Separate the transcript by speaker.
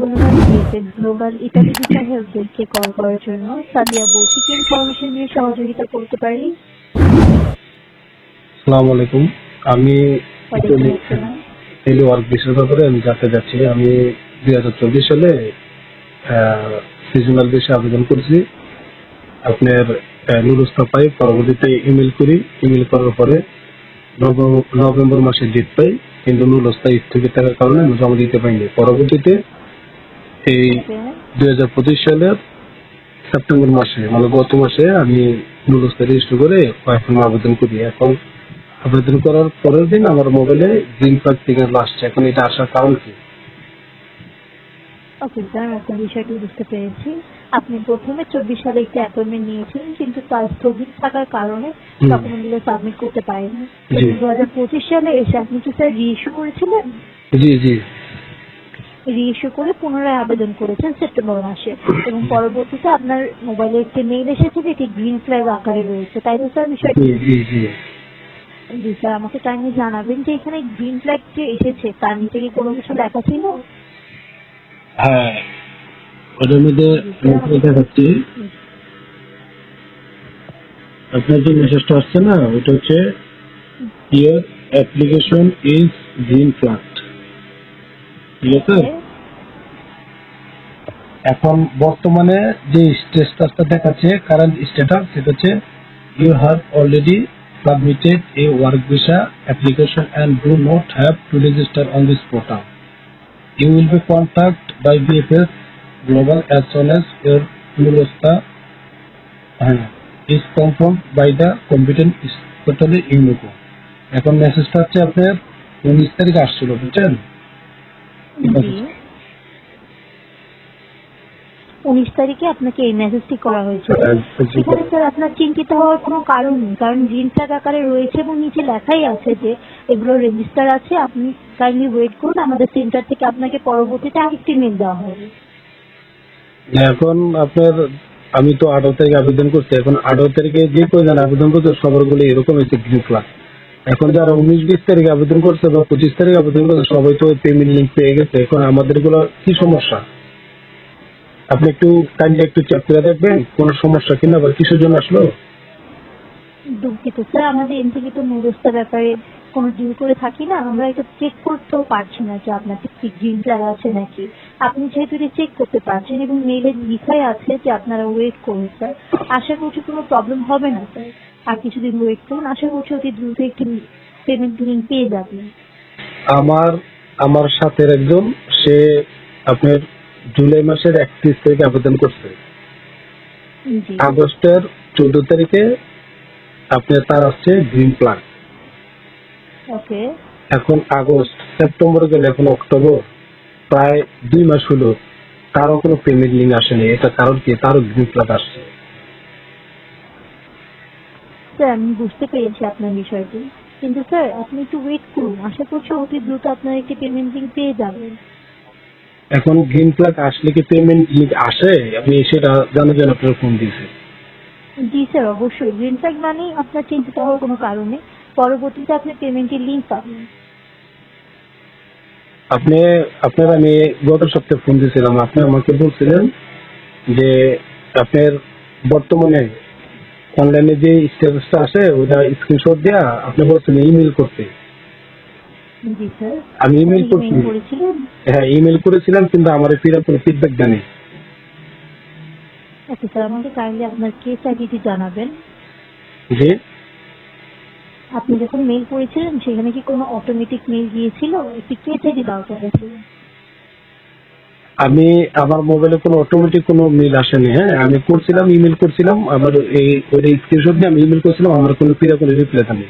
Speaker 1: ধন্যবাদ global help ডেস্ককে call করার জন্য। সাদিয়া বলছি কি ইনফরমেশন দিয়ে সহযোগিতা করতে পারি?
Speaker 2: আসসালামু আলাইকুম। আমি টেলি ওয়ার্ক বিষয়ের ব্যাপারে আমি জানতে আমি দুই হাজার চব্বিশ সালে সিজনাল বিষয়ে আবেদন করেছি। আপনার নুরস্তা পাই। পরবর্তীতে ইমেল করি। ইমেল করার পরে নভেম্বর মাসে ডেট পাই। কিন্তু নুরস্তা স্থগিত থাকার কারণে আমি জমা দিতে পারিনি। পরবর্তীতে এই দুই হাজার পঁচিশ সালের সেপ্টেম্বর মাসে মানে গত মাসে আমি নুরস্তা রেজিস্টার করে এখন আবেদন করি। এখন আবেদন করার পরের দিন আমার মোবাইলে গ্রিন পার্ক থেকে আসছে। এখন এটা আসার কারণ কি?
Speaker 1: ওকে স্যার আপনার বিষয়টি বুঝতে পেরেছি। আপনি প্রথমে চব্বিশ সালে একটি অ্যাপয়েন্টমেন্ট নিয়েছিলেন কিন্তু তার স্থগিত থাকার কারণে। ডকুমেন্টগুলো সাবমিট করতে পারেননি। দু হাজার পঁচিশ সালে এসে আপনি কি স্যার রিইস্যু করেছিলেন?
Speaker 2: জি জি।
Speaker 1: রিইস্যু করে পুনরায় আবেদন করেছেন সেপ্টেম্বর মাসে। এবং পরবর্তীতে আপনার মোবাইলে একটি মেইল এসেছে যেটি গ্রিন ফ্ল্যাগ আকারে রয়েছে। তাই তো স্যার বিষয়টি?
Speaker 2: জি জি জি।
Speaker 1: জি স্যার আমাকে কাইন্ডলি জানাবেন যে এখানে গ্রিন ফ্ল্যাগ যে এসেছে। তার নিচে কি কোনো কিছু লেখা ছিল?
Speaker 2: হ্যাঁ। ওটার মধ্যে মেসেজ দেখাচ্ছি আপনার যে মেসেজটা আসছে না ওটা হচ্ছে your application is green flag ঠিক এখন বর্তমানে যে স্টেটাসটা দেখাচ্ছে কারেন্ট স্ট্যাটাস সেটা হচ্ছে you have already submitted a work visa application and do not have to register on this portal will be contacted by BFS Global as soon as your Nulosta uh, is confirmed by the competent totally ইউনিকো। এখন মেসেজটা হচ্ছে আপনার উনিশ তারিখ আসছিল বুঝছেন?
Speaker 1: উনিশ তারিখে আপনাকে এই মেসেজটি করা হয়েছে। এখানে স্যার আপনার চিন্তিত হওয়ার কোনো কারণ নেই কারণ গ্রিন ফ্ল্যাগ আকারে রয়েছে এবং নিচে লেখাই আছে যে এগুলো রেজিস্টার আছে। আপনি কাইন্ডলি ওয়েট করুন আমাদের সেন্টার থেকে আপনাকে পরবর্তীতে আরেকটি মেল দেওয়া হবে।
Speaker 2: এখন আপনার আমি তো আঠারো তারিখে আবেদন করছি। এখন আঠারো তারিখে যে কয়জন আবেদন করছে সবারগুলো এরকম হয়েছে গ্রিন ক্লাস এখন যারা উনিশ, বিশ তারিখে আবেদন করছে বা পঁচিশ তারিখে আবেদন করছে, সবাই তো পেমেন্ট লিঙ্ক পেয়ে গেছে। এখন আমাদেরগুলো কি সমস্যা? আপনি একটু কাইন্ডলি একটু চেক করে দেখবেন, কোন সমস্যা কিনা বা কিসের জন্য আসলো?
Speaker 1: দুঃখিত স্যার আমাদের এন থেকে তো ব্যাপারে কোনো ডিল করে থাকি না, আমরা এটা চেক করতেও পারছি না যে আপনার ঠিক গ্রিন ফ্ল্যাগ আছে নাকি। আপনি যেহেতু এটা চেক করতে পারছেন এবং মেইলে লিখাই আছে যে আপনারা ওয়েট করুন স্যার আশা করছি কোনো প্রবলেম হবে না স্যার আর কিছুদিন ওয়েট করুন আশা করছি অতি দ্রুত একটি পেমেন্ট লিঙ্ক পেয়ে যাবেন
Speaker 2: আমার আমার সাথের একজন সে আপনার জুলাই মাসের একত্রিশ তারিখে আবেদন করছে। আগস্টের চোদ্দ তারিখে আপনার তার আসছে গ্রিন প্লান
Speaker 1: ওকে।
Speaker 2: এখন আগস্ট সেপ্টেম্বর গেলে এখন অক্টোবর প্রায় দুই মাস হলো তারও কোনো পেমেন্ট লিঙ্ক আসেনি। এটা কারণ কি? তারও গ্রিন ফ্ল্যাগ আসছে।
Speaker 1: স্যার আমি বুঝতে পেরেছি আপনার বিষয়টি। কিন্তু স্যার আপনি একটু ওয়েট করুন। আশা করছি অতি দ্রুত আপনার একটি পেমেন্ট লিঙ্ক পেয়ে যাবেন।
Speaker 2: এখন গ্রিন ফ্ল্যাগ আসলে কি পেমেন্ট লিঙ্ক আসে? আমি সেটা জানার জন্য আপনার ফোন দিয়েছি
Speaker 1: জি স্যার অবশ্যই। গ্রিন ফ্ল্যাগ মানেই আপনার চিন্তিত হওয়ার কোনো কারণ পরবর্তীতে আপনি পেমেন্টের লিঙ্ক পাবেন।
Speaker 2: আপনি আপনার আমি গত সপ্তাহে ফোন দিয়েছিলাম। আপনি আমাকে বলছিলেন যে আপনার বর্তমানে অনলাইনে যে স্ট্যাটাসটা আসে ওটা স্ক্রিনশট দেওয়া আপনি বলছিলেন ইমেল করতে। আমি ইমেল করছি। হ্যাঁ ইমেল করেছিলাম কিন্তু আমার ফিরে কোনো ফিডব্যাক দেয়নি।
Speaker 1: ওকে স্যার আমাকে কাইন্ডলি আপনার কেস আইডিটি জানাবেন।
Speaker 2: যে
Speaker 1: আপনি যখন মেইল করেছিলেন সেখানে কি কোনো অটোমেটিক মেল গিয়েছিল? একটি কেস আইডি করেছিল
Speaker 2: আমি আমার মোবাইলে কোনো অটোমেটিক কোনো মেল আসেনি হ্যাঁ? আমি করছিলাম ইমেল করছিলাম, আমার এই, ওই স্ক্রিনশট নিয়ে আমি ইমেল করছিলাম, আমার কোনো ফিরে কোনো রিপ্লাই দেয়নি